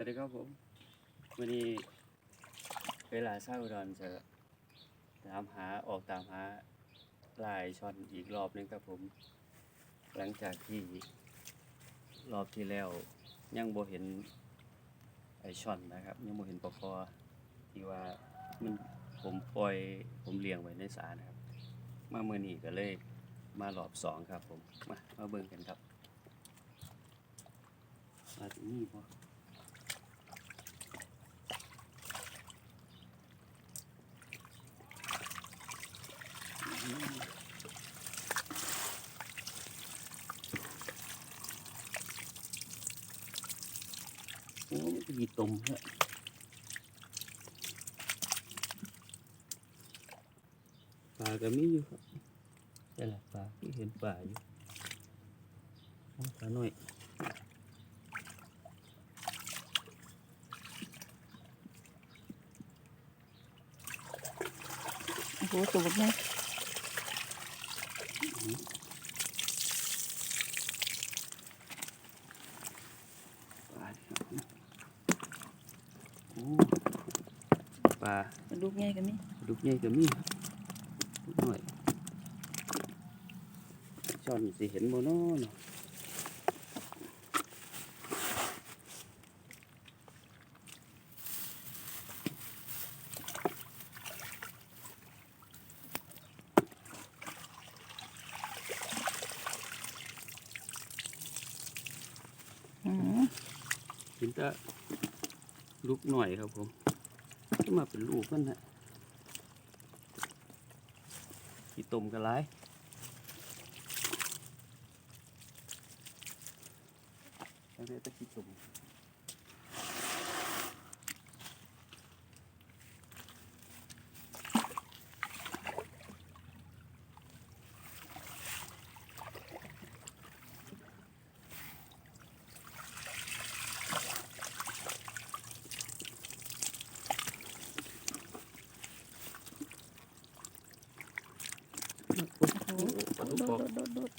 วัสดีครับผมวันนี้เวลาเช้าอุดรจะตามหาออกตามหาลายช่อนอีกรอบหนึงครับผม หลังจากที่รอบที่แล้วยังบ่เห็นไอช่อนนะครับ ยังบ่เห็นปลาคอที่ว่ามันผมปล่อยผมเลี้ยงไว้ในสานะครับ มาเมื่อนี้ก็เลยมารอบสองครับผม มามาเบิ่งกันครับมาถึงนี่พอ โอ้ยมีตุ่มฮะปลาก็มีอยู่ครับแต่ละปลาที่เห็นปลาอยู่โอ้ปลาหน่อยโอ้โหตัวบักใหญ่ ปลาครับโอ้ป ลาปลาดุกใหญ่ก็มีดุกใหญ่ก็มีครับดุกหน่อยช้อนสิเห็นบ่เนาะเนาะอืมเห็นแต่ลูกหน่อยครับผม ก็มาเป็นลูกมันฮะขี่ตมกันไรแล้วเดี๋ยวจะขี้ตม โอ้โห ปลา โดดุกออกดโดดโดด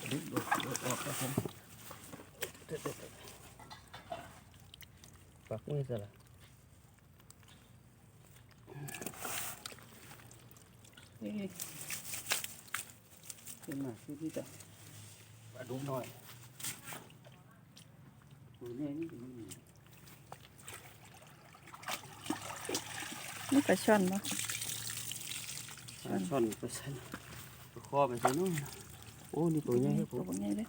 ปลาดุกโดดโดดออกครับผมเด็ดเด็ดเด็ดปักมือซะละเฮ้ยขึ้นมาขึ้นที่จะปลาดุกหน่อยตัวนี้นี่มันมีนี่ปลาช่อนเนาะปลาช่อนไปใส่ปลา คอไปใส่นู่นโอ้นี่ตัวใหญ่ครับผตัวมบักใหญ่เลย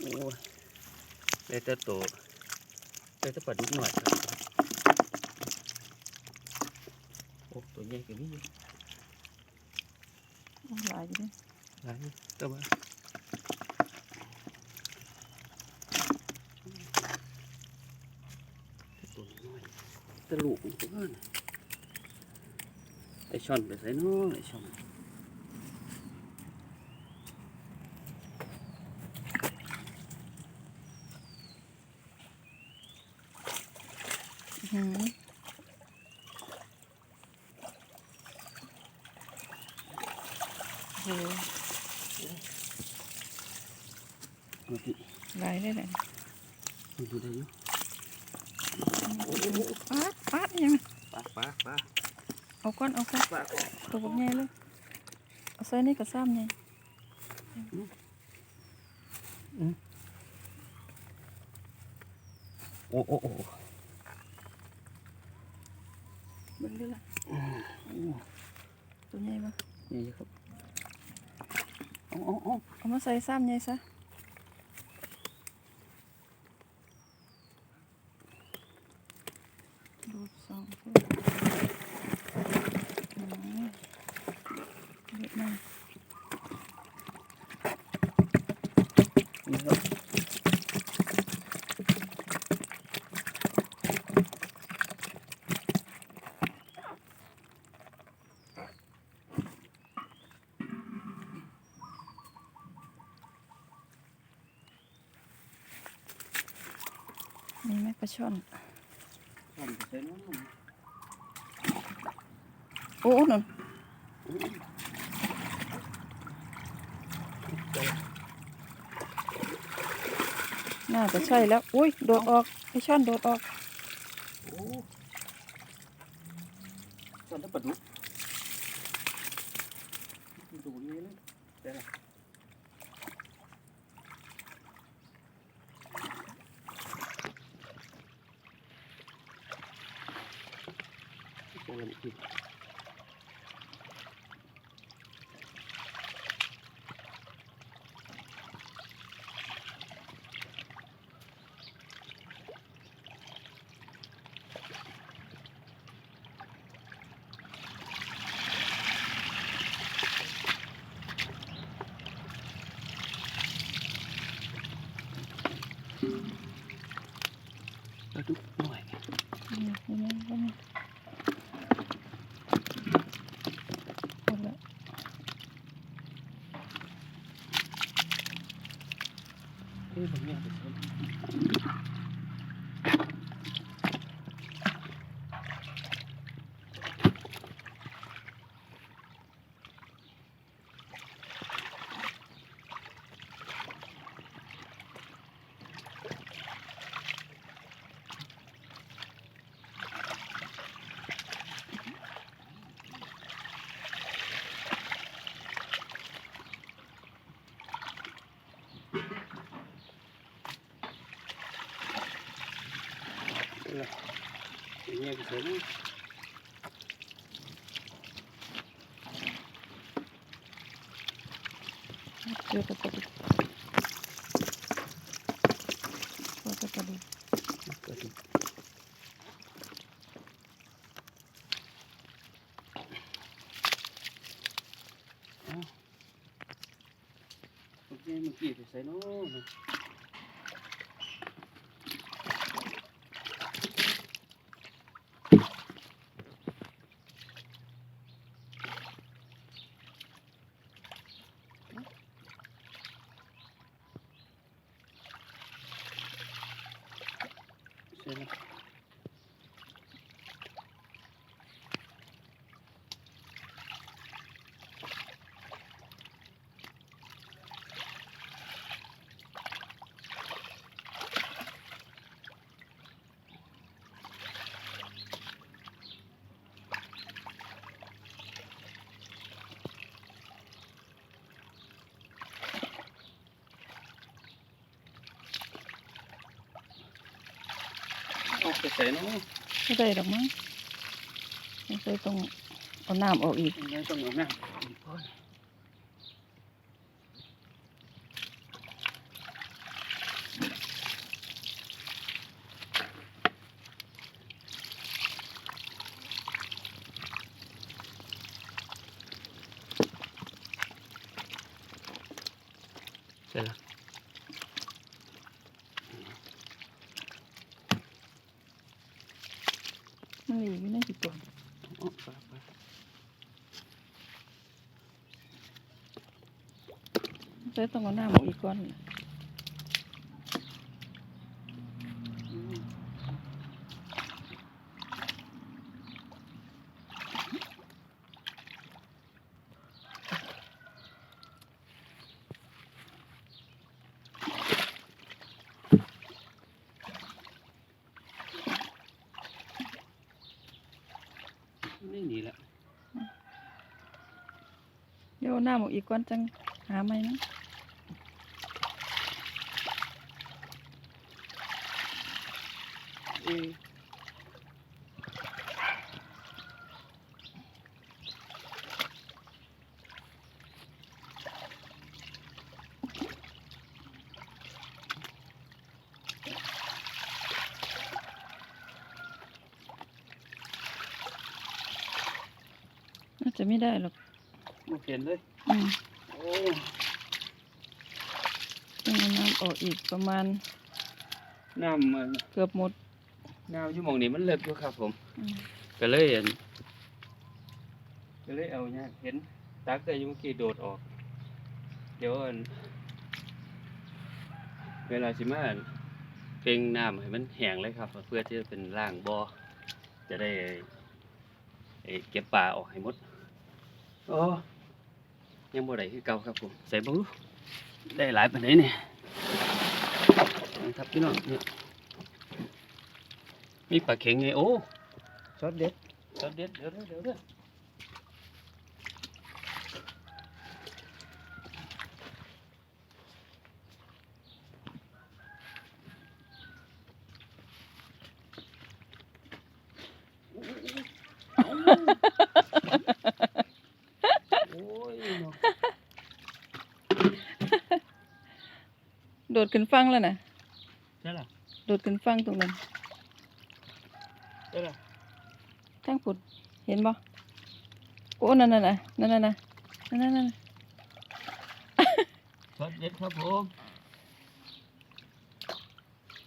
โอ้ย ได้แต่ตัวได้แต่ปลาดุกหน่อยครับโอ้ตัวใหญ่กว่านี้หลายอยู่เลยหลายแต่ว่าตัวน้อยแต่ลูกมันก็ว่าน่ะไอช่อนไปใส่น้อไอช่อน อื้อหือโอ้โห มา พี่หลายเลยแหละมาดูได้อยู่ปาดปาดยังไงปลาปลาปลาเอาก้อนเอาก้อน ปลา ตัวบักใหญ่เลยเอาใส่ในกระซ้ำไง โอ้โอ้โอ้ เบิ่งด้วยล่ะตัวใหญ่ปะ นี่ครับเอาเอาเอา เอามาใส่ซ้ำไงซะดูดสองตัวอืมเด็ดมาก ลาช่อนช่อนใส่น้ำโอ้นั่นน่าจะใช่แล้ว อุ้ย โดดออกปลาช่อนโดดออกโอ้ช่อนแล้วปลาดุกดูนี่เลยได้ละได้ละอีก ปลาดุกหน่อย นี่นี่นี่นี่หมดแล้ว เอ้ยผมอยากจะใช้ได้ละ ผมอยากจะใช้นะเจอแตะกระดูกเจอแตะกระดูก ปลาดุกเอ้าโอเคเมื่อกี้ไปใส่เน้อง ใช่ไหม เอาไปใส่เน้องไม่ได้หรอกมั้งไม่ใช่ต้องเอาน้ำออกอีกไม่ต้องเอาหน้าอีกคนเนเหลืออยู่ในกี่ตัวอ้ไปไปไม่ใช่ต้องเอาน้ำออกอีกก้อนม นี่นี่แหละ เดี๋ยวเอาน้ำออกอีกก่อนจังหาไหมนะเออน่าจะไม่ได้หรอก มาเปลี่ยนเลยอืมโอ้ต้องเอาน้ำออกอีกประมาณน้ำมันเกือบหมด น้ำอยู่หมองนี้มันเลิกอยู่ครับ ผมอืม ก็เลยอันก็เลยเอาเนี่ยเห็นตักแต่อยังเมื่อกี้โดดออก เดี๋ยวอันเวลาสิมาอันเป่งน้ำให้มันแห้งเลยครับ เพื่อที่จะเป็นร่างบ่อจะได้เอ่อเก็บปลาออกให้หมดโอ้ ยังบ่ได้คือเก่าครับผมใส่บ่รู้ได้หลายปานใดเนี่ยครับพี่น้องเนี่ยมีปลาเข็งไงโอ้ช็อตเด็ดเดี๋ยวเดี๋ยวเดี๋ยวเดี๋ยวเดี๋ยวโอ้ยเนาะ โดดขึ้นฟังแล้วนะใช่ล่ะโดดขึ้นฟังตรงนั้นใช่ล่ะทางผุดเห็นบ่โอ้นั่นน่ะนะนั่นน่ะนะนั่นน่ะนั่นน่ะช็อตเด็ดครับผม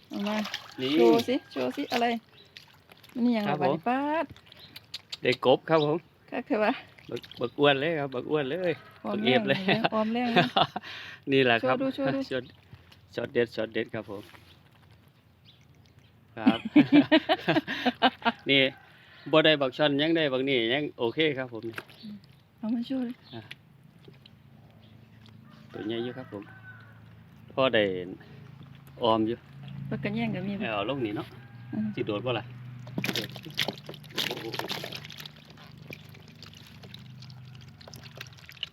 เอามานี่โชว์สิโชว์สิอะไรมันนี่ยังครัระบบาดผมปาดได้กบครับผมคักเถอะวะบักบักอ้วนเลยครับบักอ้วนเลยออมบักแรเอียงบเลยออมแรงเลยนี่แหละครับโชว์ดูโชว์ดู ช็อตช็อตเด็ดช็อตเด็ดครับผม ครับ นี่บ่ได้บักช็อนยังได้บักนี่ยังโอเคครับผมเอามาโชว์เลยตัวใหญ่อยู่ครับผมพอได้ออมอยู่ปากกันแย่งกับมีบ่เอาลงนี่เนาะอืมสิโดดบ่ล่ะโดด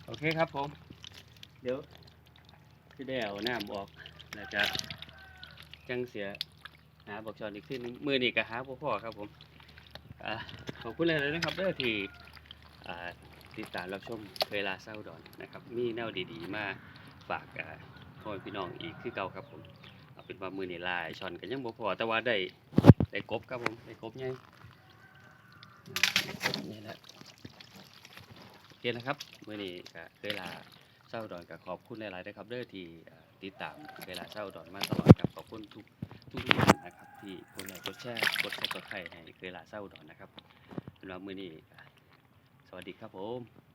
โอเคครับผม เดี๋ยวพี่ได้เอาน้ำออก แล้วจะจังเสียหาบอกชอนอีกทีหนึงมือนี่ก็หาพ่พ่อครับผมอขอบคุณเลยนะครับเด้อที่ติดตามรับชมเวลาเศร้าดอนนะครับ มีแนวดีๆ มาฝากพ่อพี่น้องอีกคือเก่าครับผมเอาเป็นว่ามือนี่ลายชอนกันยังบ่พอแต่ว่าได้ได้กบครับผมได้กบใหญ่นี่แหละโอเคนะครับมือนี้ก็เวลาเศร้าดอนกับขอบคุณหลายๆนะครับเด้อที่อ ติดตามเวลาเศร้าดอนมาตลอดครับขอบคุณทุกทุกท่านนะครับ ที่กดไลค์กดแชร์กดซับสไครต์ให้เวลาเศร้าดอนนะครับสำหรับมื้อนี้สวัสดีครับผม